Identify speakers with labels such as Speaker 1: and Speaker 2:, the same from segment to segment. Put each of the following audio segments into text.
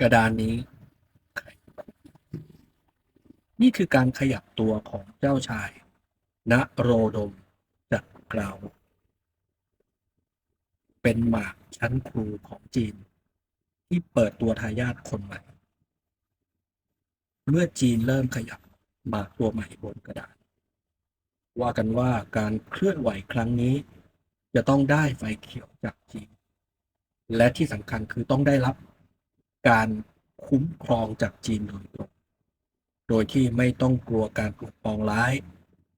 Speaker 1: กระดานนี้ นี่คือการขยับตัวของเจ้าชาย ณโรดมจากกราว เป็นหมากชั้นครูของจีน ที่เปิดตัวทายาทคนใหม่ เมื่อจีนเริ่มขยับหมากตัวใหม่บนกระดาษว่ากันว่าการเคลื่อนไหวครั้งนี้ จะต้องได้ไฟเขียวจากจีน และที่สำคัญคือต้องได้รับ การคุ้มครองจากจีนโดยตรง โดยที่ไม่ต้องกลัวการถูกปองร้าย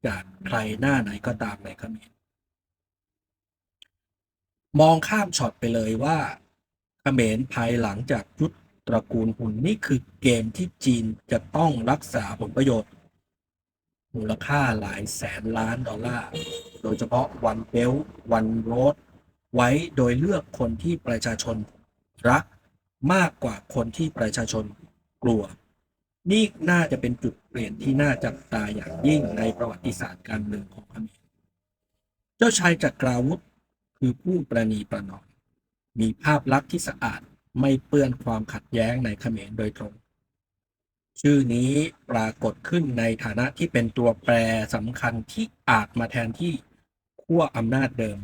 Speaker 1: จากใครหน้าไหนก็ตามในเขมรมองข้ามช็อตไปเลยว่าเขมรภายหลังจากยุทธตระกูลหุ่นนี่คือเกมที่จีนจะต้องรักษาผลประโยชน์ มูลค่าหลายแสนล้านดอลลาร์ โดยเฉพาะวันเบลวันโรดไว้โดยเลือกคนที่ประชาชนรัก มากกว่าคนที่ประชาชนกลัว นี่น่าจะเป็นจุดเปลี่ยนที่น่าจับตาอย่างยิ่งในประวัติศาสตร์การเมืองของเขมรเจ้าชายจักราวุธคือผู้ประนีประนอมมีภาพลักษณ์ที่สะอาดไม่เปื้อนความขัดแย้งในเขมรโดยตรง ชื่อนี้ปรากฏขึ้นในฐานะที่เป็นตัวแปรสำคัญที่อาจมาแทนที่ขั้วอำนาจเดิม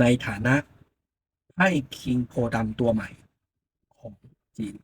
Speaker 1: ในฐานะให้คิงโพดำตัวใหม่ ของจีน